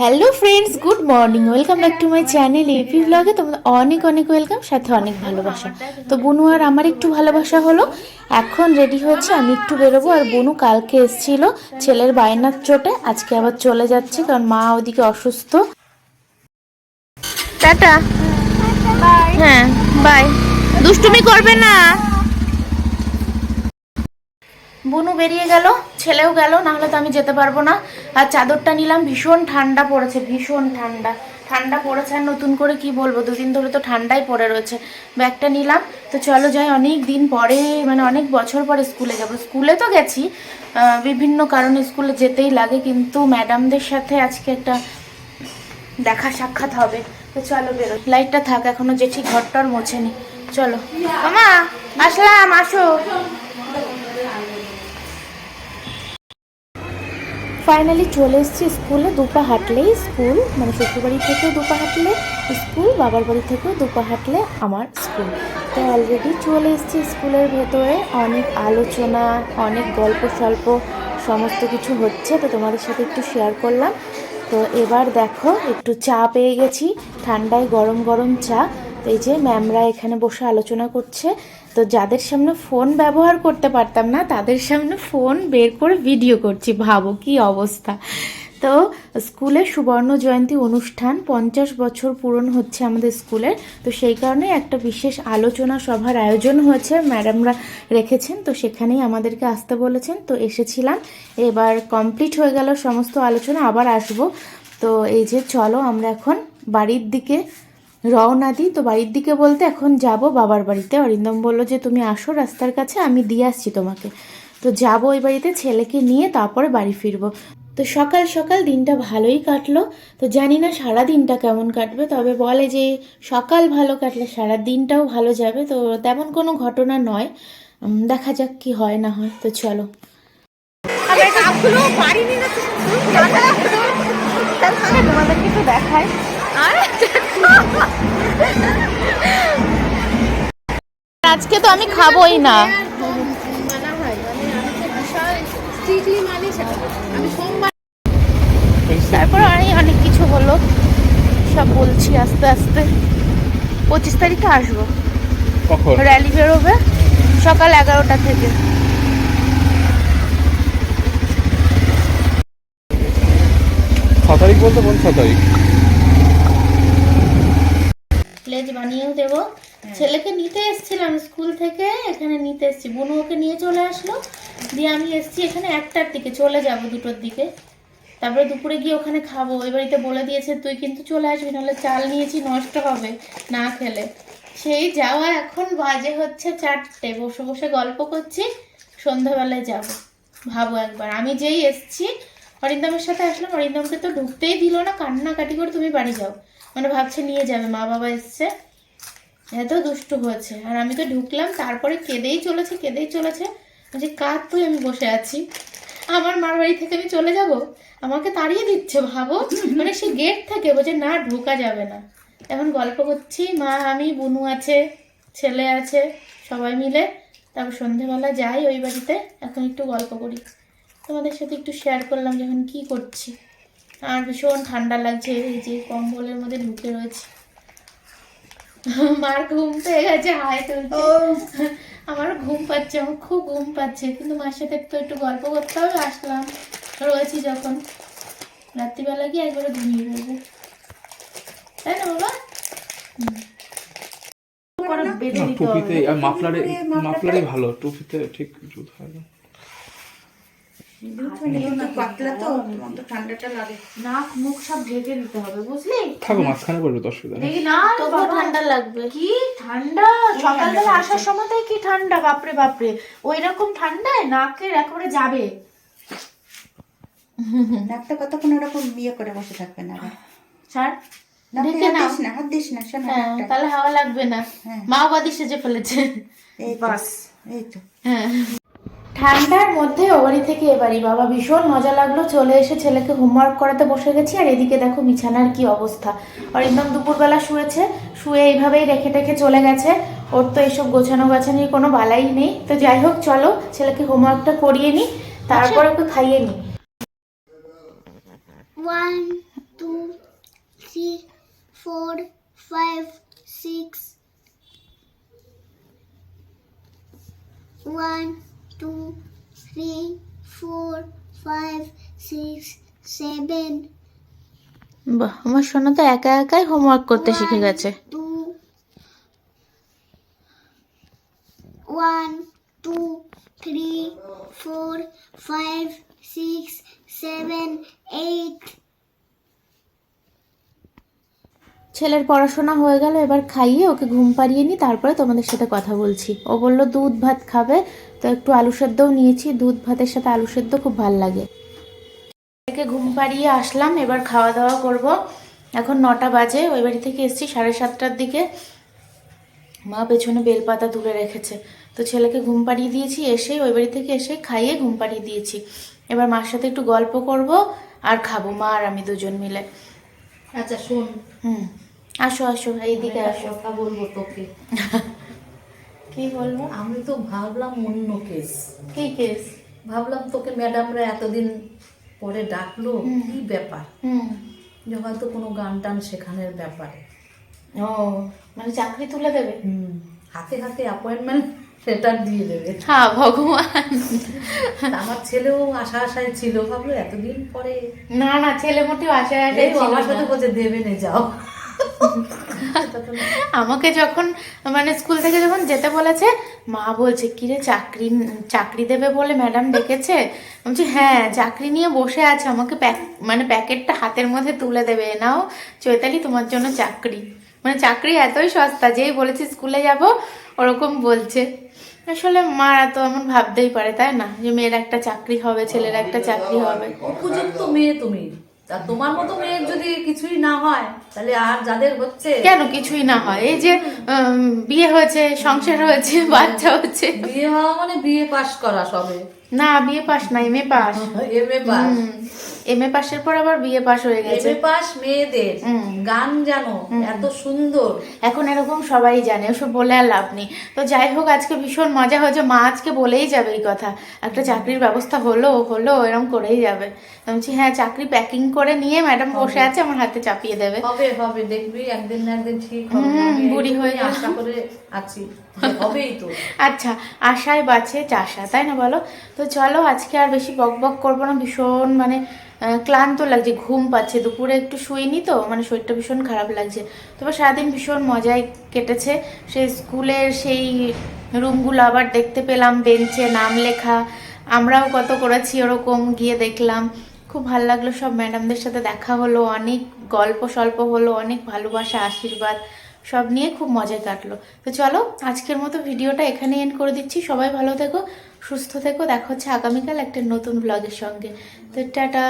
Hello friends good morning welcome back to my channel AP ব্লগে তোমাদের অনেক অনেক ওয়েলকাম সাথে অনেক ভালোবাসা। তো বনু আর আমার একটু ভালোবাসা হলো। এখন রেডি হয়েছে আমি একটু বেরোবো। আর বনু কালকে এসেছিল ছেলের বায়নার চোটে। আজকে আবার চলে যাচ্ছে কারণ মা ওদিকে অসুস্থ। টাটা। হ্যাঁ বাই দুষ্টুমি করবে না। বনু বেরিয়ে গেল, ছেলেও গেল না হলে তো আমি যেতে পারব না। আর চাদরটা নিলাম, ভীষণ ঠান্ডা পড়েছে, ভীষণ ঠান্ডা। ঠান্ডা পড়েছে আর নতুন করে কি বলব, দুদিন ধরে তো ঠান্ডাই পড়ে রয়েছে। ব্যাগটা নিলাম, তো চলো যাই, অনেক দিন পরে মানে অনেক বছর পরে স্কুলে যাব। স্কুলে তো গেছি বিভিন্ন কারণে স্কুলে যেতেই লাগে, কিন্তু ম্যাডামদের সাথে আজকে একটা দেখা সাক্ষাৎ হবে। তো চলো বেরো লাইটটা থাক, এখনও জেঠি ঘরটার মোছেনি। চলো। মামা, আসলাম, আসো। ফাইনালি চলে এসেছি স্কুলে, দুপা হাঁটলেই স্কুল মানে শ্বশুরবাড়ি থেকেও দুপা হাঁটলে স্কুল, বাবার বাড়ি থেকেও দুপা হাঁটলে আমার স্কুল। তো অলরেডি চলে এসেছি স্কুলের ভেতরে, অনেক আলোচনা, অনেক গল্প স্বল্প, সমস্ত কিছু হচ্ছে, তো তোমাদের সাথে একটু শেয়ার করলাম। তো এবার দেখো, একটু চা পেয়ে গেছি, ঠান্ডায় গরম গরম চা। এই যে ম্যামরা এখানে বসে আলোচনা করছে তো যাদের সামনে ফোন ব্যবহার করতে পারতাম না, তাদের সামনে ফোন বের করে ভিডিও করছি। ভাবো কি অবস্থা। তো স্কুলের সুবর্ণ জয়ন্তী অনুষ্ঠান পঞ্চাশ বছর পূরণ হচ্ছে আমাদের স্কুলের। তো সেই কারণে একটা বিশেষ আলোচনা সভার আয়োজন হয়েছে, ম্যাডামরা রেখেছেন। তো সেখানেই আমাদেরকে আসতে বলেছেন। তো এসেছিলাম। এবার কমপ্লিট হয়ে গেল সমস্ত আলোচনা, আবার আসব। তো এই যে চলো আমরা এখন বাড়ির দিকে রওনা দিই। তো বাড়ির দিকে বলতে এখন যাব বাবার বাড়িতে। অরিন্দম বলল যে, তুমি আসো রাস্তার কাছে, আমি দিয়ে আসছি তোমাকে। তো যাব ওই বাড়িতে ছেলেকে নিয়ে, তারপরে বাড়ি ফিরবো। তো সকাল সকাল দিনটা ভালোই কাটলো। তো জানি না সারা দিনটা কেমন কাটবে, তবে বলে যে, সকাল ভালো কাটলে সারা দিনটাও ভালো যাবে। তো তেমন কোনো ঘটনা নয়। দেখা যাক কি হয় না হয়। তো চলো। দেখায় আজকে তো আমি খাবোই না। তারপর অনেক কিছু হলো। সব বলছি আস্তে আস্তে। পঁচিশ তারিখে আসব। র্যালি বেরোবে সকাল এগারোটা থেকে। ছ তারিখ বলতে কোন ছ তারিখ? প্লেজ বানিয়েও দেবো। ছেলেকে নিতে এসেছিলাম স্কুল থেকে এখানে নিতে এসেছি। বুনু ওকে নিয়ে চলে আসলো। দিয়ে আমি এসেছি এখানে একটার দিকে চলে যাব দুটোর দিকে। তারপরে দুপুরে গিয়ে ওখানে খাব। বাড়িতে বলে দিয়েছে তুই কিন্তু চলে আসবি নাহলে চাল নিয়েছি নষ্ট হবে না খেলে। সেই যাওয়া এখন বাজে হচ্ছে চারটে। বসে বসে গল্প করছি সন্ধ্যাবেলায় যাব। ভাবো একবার। আমি যেই এসছি অরিন্দমের সাথে আসলাম। অরিন্দমকে তো ঢুকতেই দিল না। কান্নাকাটি করে তুমি বাড়ি যাও। মানে ভাবছে নিয়ে যাবে মা বাবা এসছে। এত দুষ্টু হয়েছে। আর আমি তো ঢুকলাম, তারপরে কেঁদেই চলেছে কেঁদেই চলেছে। যে কার তুই? আমি বসে আছি। আমার মার বাড়ি থেকে আমি চলে যাব? আমাকে তাড়িয়ে দিচ্ছে, ভাবো? মানে সে গেট থেকে বলছে, না, ঢোকা যাবে না। এখন গল্প করছি, মা, আমি, বুনু আছে, ছেলে আছে, সবাই মিলে। তারপর সন্ধেবেলা যাই ওই বাড়িতে। এখন একটু গল্প করি। তোমাদের সাথে একটু শেয়ার করলাম যে এখন কী করছি। আর ভীষণ ঠান্ডা লাগছে এই যে কম্বলের মধ্যে ঢুকে রয়েছে। মার ঘুম পেয়ে গেছে হায় তুলছে আমারও ঘুম পাচ্ছে আমার খুব ঘুম পাচ্ছে। কিন্তু মার সাথে তো একটু গল্প করতে হবে আসলাম। রয়েছি যখন। রাত্রিবেলা গিয়ে একবারে ঘুমিয়ে পড়ব। তাই না বাবা? আর মাফলারে ভালো টুপিতে ঠিক জুত হয় না। পাতলা তো তো ঠান্ডাটা লাগে। নাক মুখ সব ঢেকে দিতে হবে বুঝলি? থাকো মাঝখানে পড়বে তো অসুবিধা নেই। না তবুও ঠান্ডা লাগবে। কি ঠান্ডা? সকালবেলা আসার সময়টাই কি ঠান্ডা? বাপরে বাপরে। ওই রকম ঠান্ডায় নাকের একেবারে যাবে। নাকটা কতক্ষণ ওরকম বিয়ে করে বসে থাকবে না ঢেকে না হাত দিস না শোনা হ্যাঁ তাহলে হাওয়া লাগবে না। হ্যাঁ। মাওবাদী সেজে ফেলেছে। এই বাস। এই তো। হ্যাঁ। ঠান্ডার মধ্যে ও বাড়ি থেকে এ বাড়ি বাবা ভীষণ মজা লাগল। চলে এসে ছেলেকে হোমওয়ার্ক করাতে বসে গেছি আর এদিকে দেখো বিছানার কি অবস্থা। অরিন্দম দুপুরবেলা শুয়েছে শুয়ে এইভাবেই রেখে টেখে চলে গেছে। ওর তো এইসব গোছানো গাছানির কোনো বালাই নেই। তো যাই হোক চলো ছেলেকে হোমওয়ার্কটা করিয়ে নিই তারপর ওকে খাইয়ে নিই। One, two, four, five, six. One, two, three, four, five, six, seven. বাহ আমার সোনা তো একা একাই হোমওয়ার্ক করতে শিখে গেছে Two. One, two, three, four, five, six, seven, ছেলের পড়াশোনা হয়ে গেল এবার খাইয়ে ওকে ঘুম পাড়িয়ে নিই তারপরে তোমাদের সাথে কথা বলছি। ও বলল দুধ ভাত খাবে? তো একটু আলু সেদ্ধও নিয়েছি দুধ ভাতের সাথে আলু সেদ্ধ খুব ভালো লাগে। ছেলেকে ঘুম পাড়িয়ে আসলাম এবার খাওয়া দাওয়া করব। এখন নটা বাজে ওই বাড়ি থেকে এসেছি সাড়ে সাতটার দিকে। মা পেছনে বেলপাতা তুলে রেখেছে। তো ছেলেকে ঘুম পাড়িয়ে দিয়েছি এসে ওই বাড়ি থেকে এসে খাইয়ে ঘুম পাড়িয়ে দিয়েছি। এবার মার সাথে একটু গল্প করব আর খাব মা আর আমি দুজন মিলে। আচ্ছা শোন। হুম। আসো আসো এইদিকে আসো। কথা বলব তোকে। কি বলব? আমি তো ভাবলাম অন্য কেস। কি কেস? ভাবলাম তোকে ম্যাডামরা এতদিন পরে ডাকলো কি ব্যাপার? হয়তো কোনো গান টান শেখানোর ব্যাপারে। ও মানে চাকরি তুলে দেবে? হাতে হাতে অ্যাপয়েন্টমেন্ট সেটা দিয়ে দেবে। হ্যাঁ ভগবান। আমার ছেলেও আশা আশায় ছিল ভাবলো এতদিন পরে না না ছেলে মোটেও আশায় আশায় আমার সাথে। বলছে দেবে নে যাও। আমাকে যখন মানে স্কুল থেকে যখন যেতে বলেছে, মা বলছে, কিরে চাকরি চাকরি দেবে বলে ম্যাডাম ডেকেছে? বলছি হ্যাঁ চাকরি নিয়ে বসে আছে, আমাকে প্যাক মানে প্যাকেটটা হাতের মধ্যে তুলে দেবে। নাও, চৈতালি, তোমার জন্য চাকরি। মানে চাকরি এতই সস্তা, যেই বলেছি স্কুলে যাব, ওরকম বলছে। আসলে মারা তো এমন ভাবতেই পারে, তাই না? যে মেয়ের একটা চাকরি হবে, ছেলের একটা চাকরি হবে। উপযুক্ত মেয়ে তুমি। তা তোমার মতো মেয়ের যদি কিছুই না হয় তাহলে আর যাদের হচ্ছে কেন কিছুই না হয়? এই যে বিয়ে হয়েছে সংসার হয়েছে বাচ্চা হচ্ছে। বিয়ে হওয়া মানে বিয়ে পাশ করা সবে। না বিয়ে পাস না M A pass M A pass M A পাসের পর আবার বিয়ে পাস হয়ে গেছে। এমএ পাস মেয়েদের। গান জানো এত সুন্দর। এখন এরকম সবাই জানে ওসব বলে আর লাভ নেই। তো যাই হোক আজকে ভীষণ মজা হয়েছে। মা আজকে বলেই যাবে এই কথা। একটা চাকরির ব্যবস্থা হলো হলো এরকম করেই যাবে। আমি বলছি হ্যাঁ চাকরি প্যাকিং করে নিয়ে ম্যাডাম বসে আছে আমার হাতে চাপিয়ে দেবে। হবে হবে দেখবি একদিন না একদিন ঠিক হবে। বুড়ি হয়ে আশা করে আছি হবেই তো। আচ্ছা আশায় বাঁচে চাষা তাই না বলো? তো চলো আজকে আর বেশি বক বক করব না ভীষণ মানে ক্লান্ত লাগছে, ঘুম পাচ্ছে। দুপুরে একটু শুইনি তো মানে শরীরটা ভীষণ খারাপ লাগছে। তবে সারাদিন ভীষণ মজায় কেটেছে। সেই স্কুলের সেই রুমগুলো আবার দেখতে পেলাম, বেঞ্চে, নাম লেখা। আমরাও কত করেছি ওরকম, গিয়ে দেখলাম। খুব ভালো লাগল সব ম্যাডামদের সাথে দেখা হলো, অনেক গল্প সল্প হলো, অনেক ভালোবাসা, আশীর্বাদ। সব নিয়ে খুব মজায় কাটলো। তো চলো, আজকের মতো ভিডিওটা এখানে এন্ড করে দিচ্ছি। সবাই ভালো থেকো, সুস্থ থেকো। দেখা হচ্ছে আগামীকাল একটা নতুন ব্লগের সঙ্গে। তো টাটা।